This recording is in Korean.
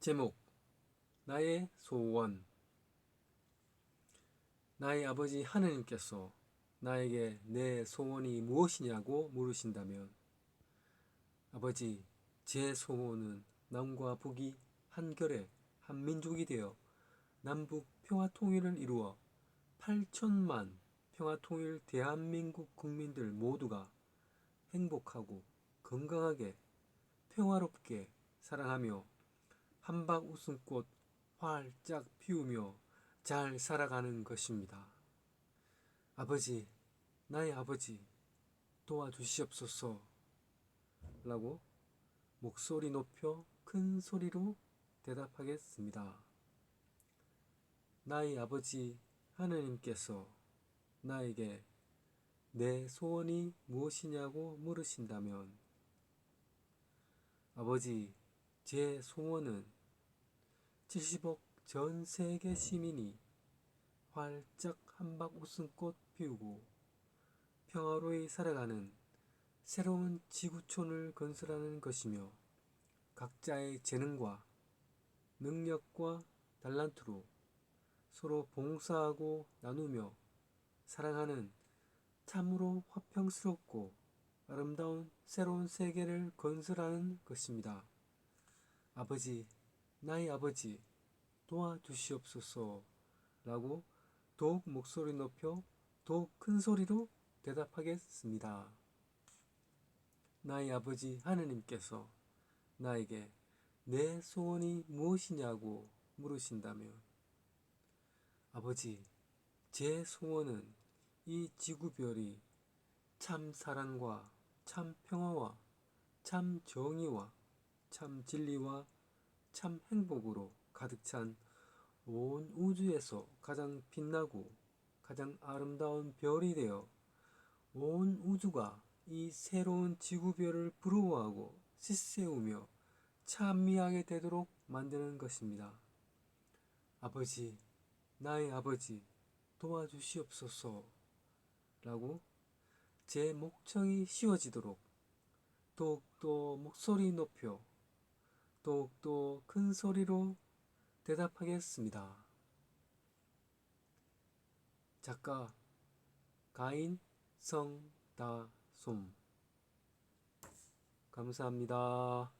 제목 나의 소원. 나의 아버지 하느님께서 나에게 내 소원이 무엇이냐고 물으신다면 아버지 제 소원은 남과 북이 한결의 한 민족이 되어 남북 평화 통일을 이루어 8천만 평화 통일 대한민국 국민들 모두가 행복하고 건강하게 평화롭게 사랑하며 한박 웃음꽃 활짝 피우며 잘 살아가는 것입니다. 아버지, 나의 아버지, 도와주시옵소서. 라고 목소리 높여 큰 소리로 대답하겠습니다. 나의 아버지 하느님께서 나에게 내 소원이 무엇이냐고 물으신다면 아버지, 제 소원은 70억 전 세계 시민이 활짝 한박 웃음꽃 피우고 평화로이 살아가는 새로운 지구촌을 건설하는 것이며 각자의 재능과 능력과 달란트로 서로 봉사하고 나누며 사랑하는 참으로 화평스럽고 아름다운 새로운 세계를 건설하는 것입니다. 아버지, 나의 아버지, 도와주시옵소서. 라고 더욱 목소리 높여 더욱 큰 소리로 대답하겠습니다. 나의 아버지 하느님께서 나에게 내 소원이 무엇이냐고 물으신다면 아버지, 제 소원은 이 지구별이 참 사랑과 참 평화와 참 정의와 참 진리와 참 행복으로 가득 찬 온 우주에서 가장 빛나고 가장 아름다운 별이 되어 온 우주가 이 새로운 지구별을 부러워하고 씻세우며 찬미하게 되도록 만드는 것입니다. 아버지, 나의 아버지, 도와주시옵소서. 라고 제 목청이 쉬워지도록 더욱더 목소리 높여 더욱더 큰 소리로 대답하겠습니다. 작가 가인 성다솜 감사합니다.